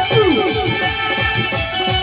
Ooh.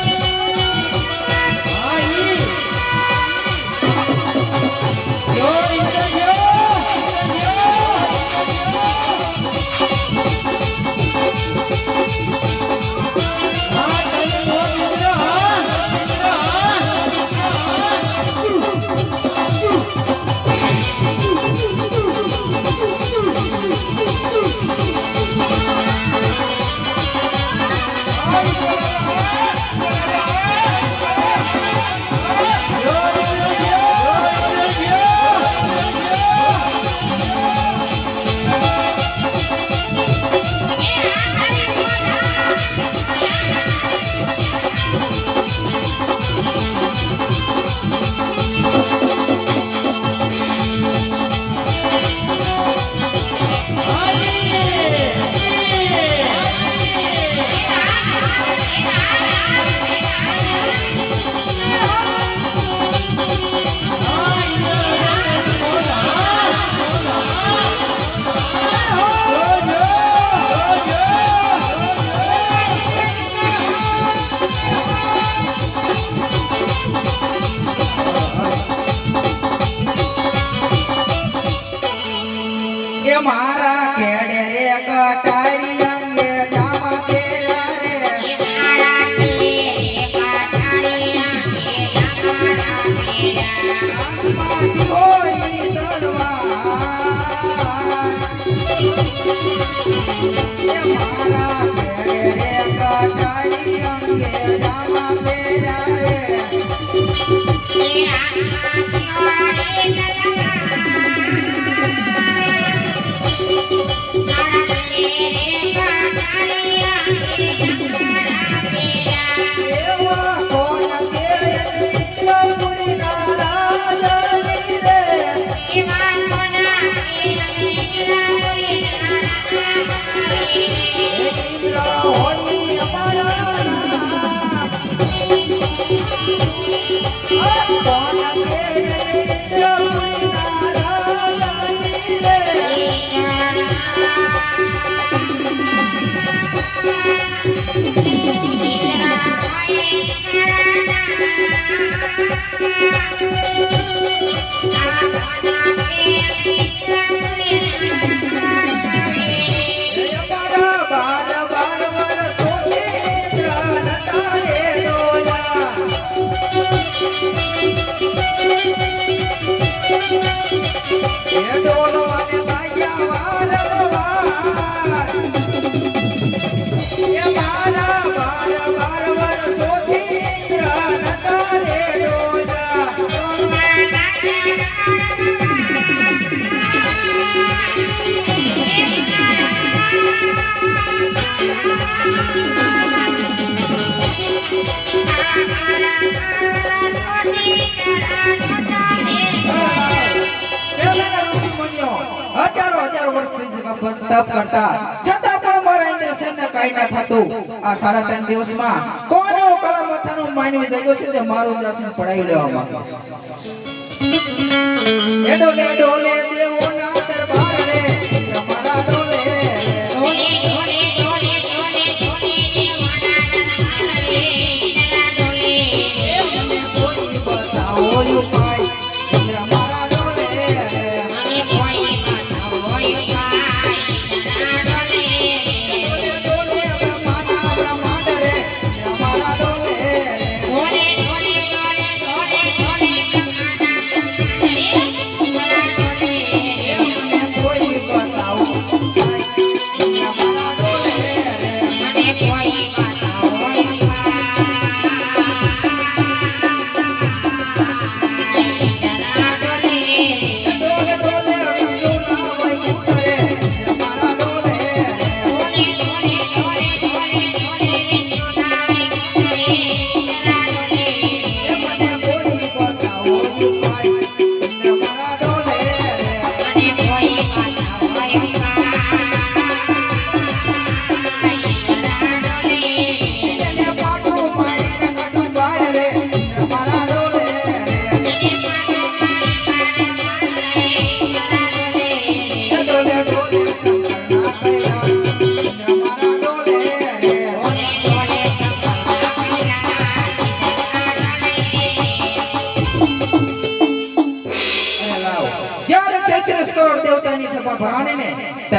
Yeah. તપ કરતા આ સાડા ત્રણ દિવસમાં કોનો કલમ માથાનું છે તે મારો ઇન્દ્રસેન પડાવી લેવા માંગે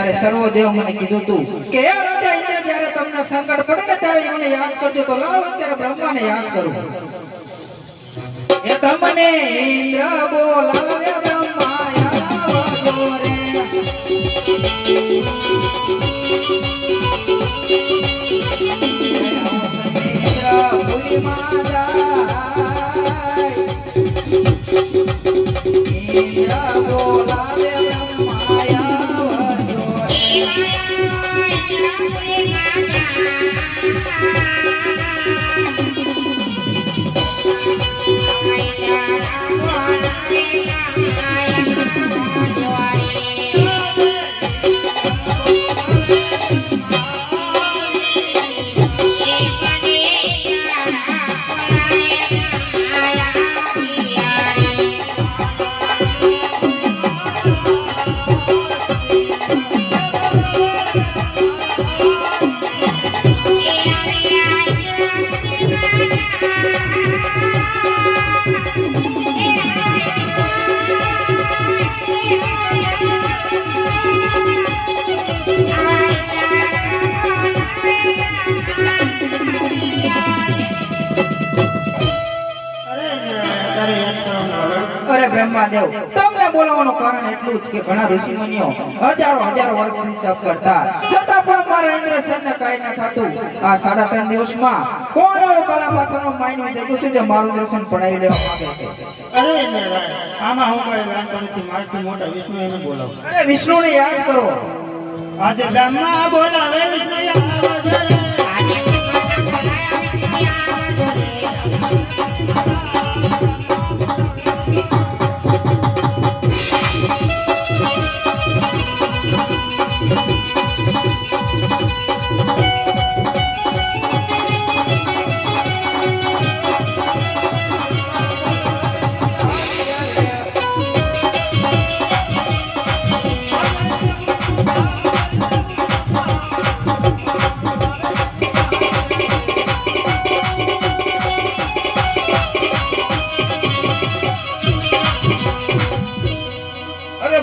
ત્યારે સર્વદેવ મને કીધું તું કે, હે રાજા ઇન્દ્ર જ્યારે તમને સંકટ પડે ને ત્યારે મને યાદ કરજો. તો લાવ, અત્યારે બ્રહ્માને યાદ કરું. એ તમને ઇન્દ્ર બોલાવે ઇન્દ્ર બોલાવે અરે બ્રહ્માદેવ તમને બોલાવવાનું કારણ એટલું જ કે ઘણા ઋષિમુનિઓ હજારો હજારો વર્ષથી તપ કરતા છતાં પણ મારા ઇન્દ્રસેનને કાઈ ના થતું. આ સાડા ત્રણ દિવસમાં કોનો કલા પાત્રનો પાથરનો જગ્યું છે જે મારું દર્શન પડાવી લેવા માંગે છે? અરે આમાં હું કઈ જાણતો નથી. મારથી મોટા વિષ્ણુ એને બોલાવો. અરે વિષ્ણુને યાદ કરો. આજે બ્રહ્મા બોલાવે વિષ્ણુ આવવા દે. અરે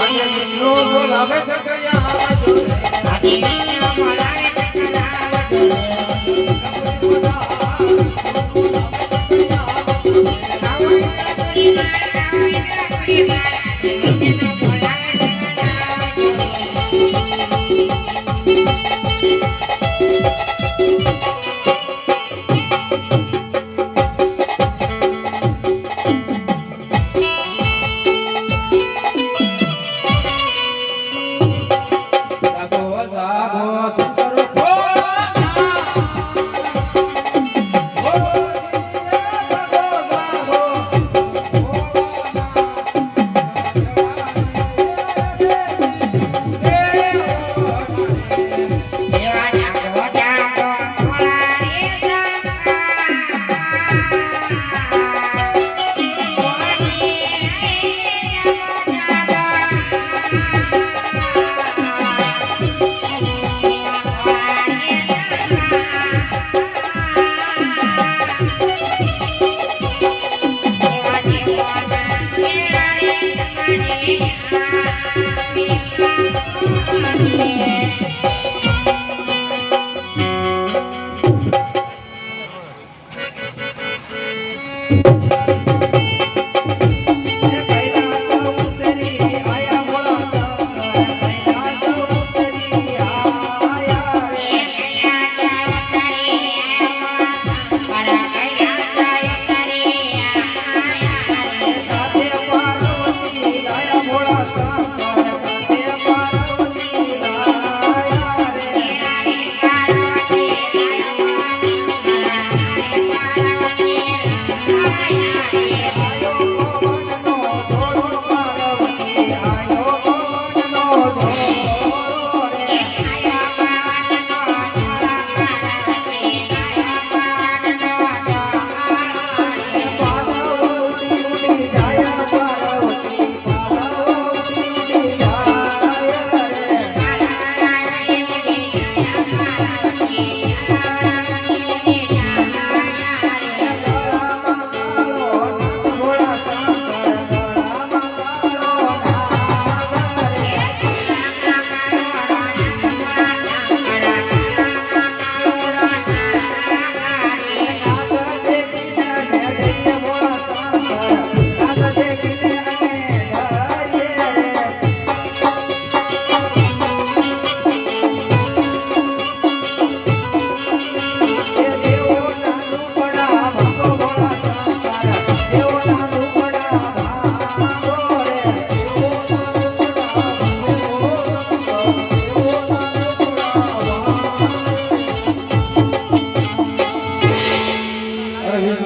બોલાવું. વિષ્ણુ બોલાવે છે કયા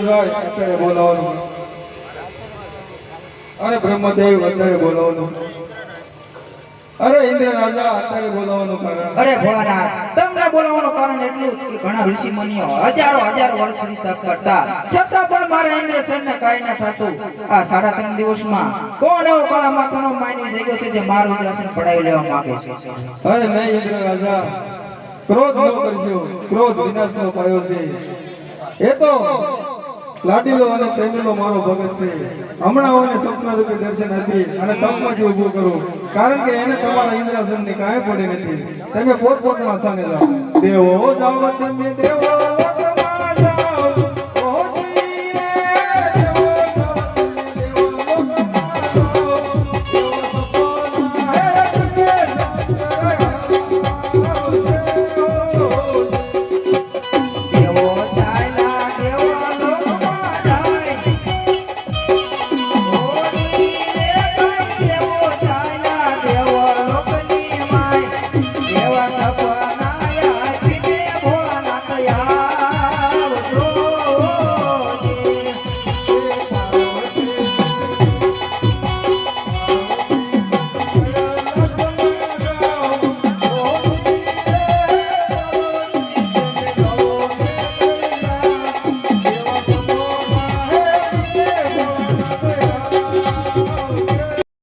જાય અત્યારે બોલાવવાનું અરે બ્રહ્મદેવ અત્યારે બોલાવવાનું અરે ઇન્દ્ર રાજા અત્યારે બોલાવવાનું કારણ. અરે ભોળાનાથ તમને બોલાવવાનું કારણ એટલું કે ઘણા ઋષિ મુનિઓ હજારો હજારો વર્ષથી તપ કરતા છતાં પણ મારા ઇન્દ્રસેનને કાંઈ ન થતું. આ સાડા ત્રણ દિવસમાં કોણ એવો કાળા માથાનો માની થઈ ગયો છે જે મારું ઇન્દ્રસેન પડાવી લેવા માંગે છે? અરે નહીં ઇન્દ્ર રાજા. ક્રોધ ન કરજો. ક્રોધ વિનાશનો પાયો છે. એ તો લાડીલો અને પ્રેમીલો મારો ભગત છે. હમણાં મને સ્વપ્ન રૂપે દર્શન આપી અને તપમાંથી ઉભું કરો. કારણ કે એને તમારા ઇન્દ્રાસનની કાંઈ પડી નથી. તમે પોતપોતાના સ્થાને જાઓ. દેવો, જાઓ તમે દેવો